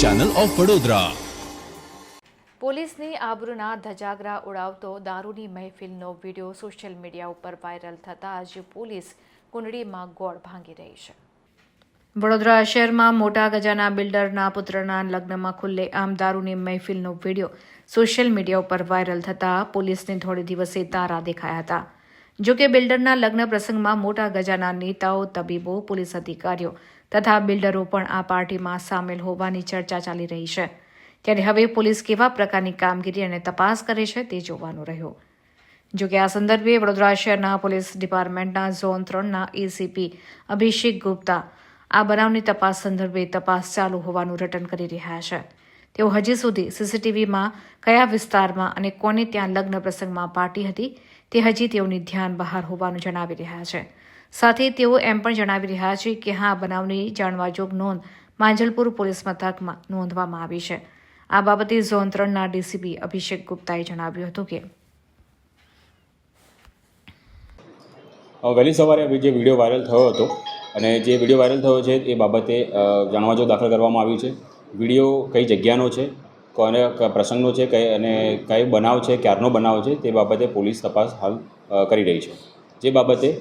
Channel of Vadodara પોલીસની આબરૂના ધજાગરા ઉડાવતો દારૂની મહેફિલનો વીડિયો સોશિયલ મીડિયા ઉપર વાયરલ થતાં આજે પોલીસ કુંડળીમાં ગોળ ભાંગી રહી છે. વડોદરા શહેરમાં મોટા ગજાના બિલ્ડરના પુત્રના લગ્નમાં ખુલ્લે આમ દારૂની મહેફિલનો વીડિયો સોશિયલ મીડિયા ઉપર વાયરલ થતાં પોલીસને થોડે દિવસે તારા દેખાયા હતા. જો કે બિલ્ડરના લગ્ન પ્રસંગમાં મોટા ગજાના નેતાઓ તબીબો પોલીસ અધિકારીઓ તથા બિલ્ડરો પણ આ પાર્ટીમાં સામેલ હોવાની ચર્ચા ચાલી રહી છે. ત્યારે હવે પોલીસ કેવા પ્રકારની કામગીરી અને તપાસ કરે છે તે જોવાનું રહ્યું. જો કે આ સંદર્ભે વડોદરા શહેરના પોલીસ ડિપાર્ટમેન્ટના ઝોન ત્રણના એસીપી અભિષેક ગુપ્તા આ બનાવની તપાસ સંદર્ભે તપાસ ચાલુ હોવાનું રટન કરી રહ્યા છે. તેઓ હજી સુધી સીસીટીવીમાં કયા વિસ્તારમાં અને કોને ત્યાં લગ્ન પ્રસંગમાં પાર્ટી હતી તે હજી તેઓની ધ્યાન બહાર હોવાનું જણાવી રહ્યા છે. સાથે તેઓ એમ પણ જણાવી રહ્યા છે કે હા, બનાવની જાણવાજોગ નોંધ માંજલપુર પોલીસ મથકમાં નોંધવામાં આવી છે. આ બાબતે ઝોન ત્રણના ડીસીપી અભિષેક ગુપ્તાએ જણાવ્યું હતું કે વહેલી સવારે જે વીડિયો વાયરલ થયો હતો અને જે વીડિયો વાયરલ થયો છે એ બાબતે જાણવાજો દાખલ કરવામાં આવ્યું છે. વીડિયો કઈ જગ્યાનો છે, કોને પ્રસંગનો છે, કઈ અને કઈ બનાવ છે, ક્યારનો બનાવ છે તે બાબતે પોલીસ તપાસ હાલ કરી રહી છે. જે બાબતે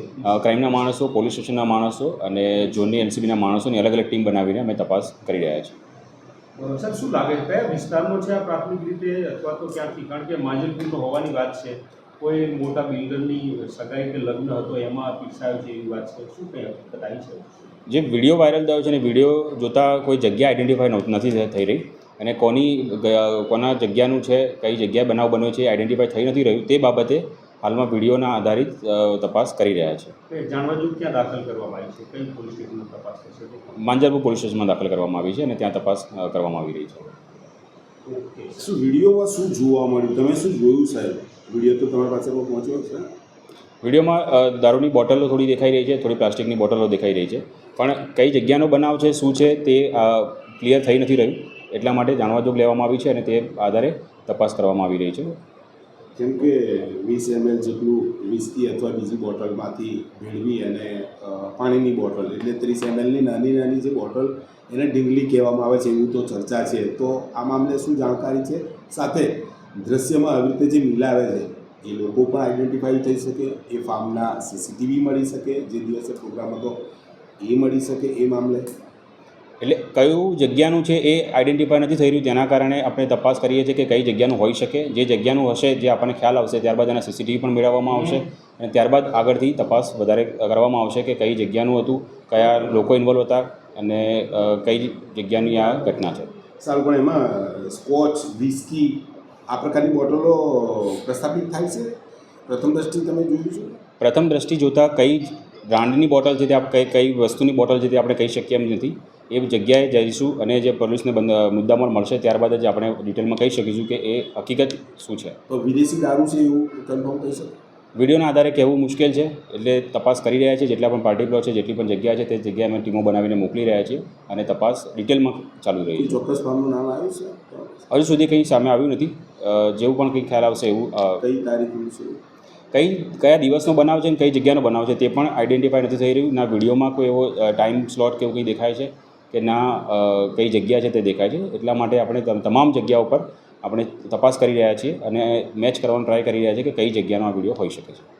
ક્રાઇમના માણસો પોલીસ સ્ટેશનના માણસો અને ઝોનની એનસીબીના માણસોની અલગ અલગ ટીમ બનાવીને અમે તપાસ કરી રહ્યા છીએ. સર શું લાગે છે? કયા વિસ્તારનો છે આ પ્રાથમિક રીતે? અથવા તો ક્યાંથી? કારણ કે માંજલપુરનો હોવાની વાત છે. કોઈ મોટા બિલ્ડરની સગાઈ કે લગ્ન હતો એમાં પીરસાયો છે એવી વાત છે. શું કંઈ હકીકત આવી છે? જે વીડિયો વાયરલ થયો છે અને વીડિયો જોતાં કોઈ જગ્યા આઈડેન્ટિફાઈ નથી થઈ- થઈ રહી. અને કોની કોના જગ્યાનું છે કઈ જગ્યાએ બનાવ બન્યો છે આઈડેન્ટિફાઈ થઈ નથી રહ્યું. તે બાબતે હાલમાં વિડીયોના આધારિત તપાસ કરી રહ્યા છે. કે જાણવા જેવું ક્યાં દાખલ કરવામાં આવી છે? કઈ પોલીસ સ્ટેશનમાં તપાસ થશે માંજરપુર પોલીસ સ્ટેશનમાં દાખલ કરવામાં આવી છે અને ત્યાં તપાસ કરવામાં આવી રહી છે. શું વિડીયોમાં શું જોવા મળ્યું? તમે શું જોયું સાહેબ? વીડિયો તો તમારી પાસે પહોંચ્યો છે વિડીયોમાં દારૂની બોટલો થોડી દેખાઈ રહી છે થોડી પ્લાસ્ટિકની બોટલો દેખાઈ રહી છે. પણ કઈ જગ્યાનો બનાવ છે શું છે તે ક્લિયર થઈ નથી રહ્યું. એટલા માટે જાણવાજોગ લેવામાં આવી છે અને તે આધારે તપાસ કરવામાં આવી રહી છે. કેમ કે વીસ એમએલ જેટલું વિસ્કી અથવા બીજી બોટલમાંથી ભેળવી અને પાણીની બોટલ એટલે ત્રીસ એમએલની નાની નાની જે બોટલ એને ડીંગલી કહેવામાં આવે છે એવું તો ચર્ચા છે. તો આ મામલે શું જાણકારી છે? સાથે દ્રશ્યમાં આવી રીતે જે મિલાવે છે, એ લોકો પણ આઈડેન્ટિફાઈ થઈ શકે, એ ફાર્મના સીસીટીવી મળી શકે, જે દિવસે પ્રોગ્રામ હતો, એ મળી શકે એ મામલે. એટલે કયું જગ્યાનું છે એ આઈડેન્ટિફાય નથી થઈ રહ્યું? તેના કારણે આપણે તપાસ કરીએ છીએ કે કઈ જગ્યાનું હોઈ શકે. જે જગ્યાનું હશે જે આપણને ખ્યાલ આવશે ત્યારબાદ એના સીસીટીવી પણ મેળવવામાં આવશે. અને ત્યારબાદ આગળથી તપાસ વધારે કરવામાં આવશે કે કઈ જગ્યાનું હતું કયા લોકો ઇન્વોલ્વ હતા અને કઈ જગ્યાની આ ઘટના છે. સારું પણ એમાં સ્કોચ વિસ્કી આ પ્રકારની બોટલો પ્રસ્થાપિત થાય છે? પ્રથમ દ્રષ્ટિ તમે જોયું છે? પ્રથમ દ્રષ્ટિ જોતાં કઈ બ્રાન્ડની બોટલ છે તે આપ કઈ કઈ વસ્તુની બોટલ છે તે આપણે કહી શકીએ એમ નથી. એ જગ્યાએ જઈશું અને જે પોલીસને બંધ મુદ્દામાલ મળશે ત્યારબાદ જ આપણે ડિટેલમાં કહી શકીશું કે એ હકીકત શું છે. તો વિદેશી દારૂ છે એવું કન્ફર્મ થઈ શકે? વિડીયોના આધારે કહેવું મુશ્કેલ છે એટલે તપાસ કરી રહ્યા છે જેટલા પણ પાર્ટી પ્લોટ છે જેટલી પણ જગ્યા છે તે જગ્યાએ અમે ટીમો બનાવીને મોકલી રહ્યા છીએ અને તપાસ ડિટેલમાં ચાલુ રહી છે. ચોક્કસ નામ આવ્યું છે? હજુ સુધી કંઈ સામે આવ્યું નથી. જેવું પણ કંઈ ખ્યાલ આવશે એવું કઈ તારીખનું છે? કઈ કયા દિવસનો બનાવ છે અને કઈ જગ્યાનો બનાવ છે તે પણ આઈડેન્ટિફાઈ નથી થઈ રહ્યું. ના વિડીયોમાં કોઈ એવો ટાઈમ સ્લોટ કે એવું કંઈ દેખાય છે. કે ના કઈ જગ્યા છે તે દેખાય છે. એટલા માટે આપણે તમ- તમામ જગ્યાઓ ઉપર આપણે તપાસ કરી રહ્યા છીએ અને મેચ કરવાનો ટ્રાય કરી રહ્યા છીએ કે કઈ જગ્યાનો આ વીડિયો હોઈ શકે છે.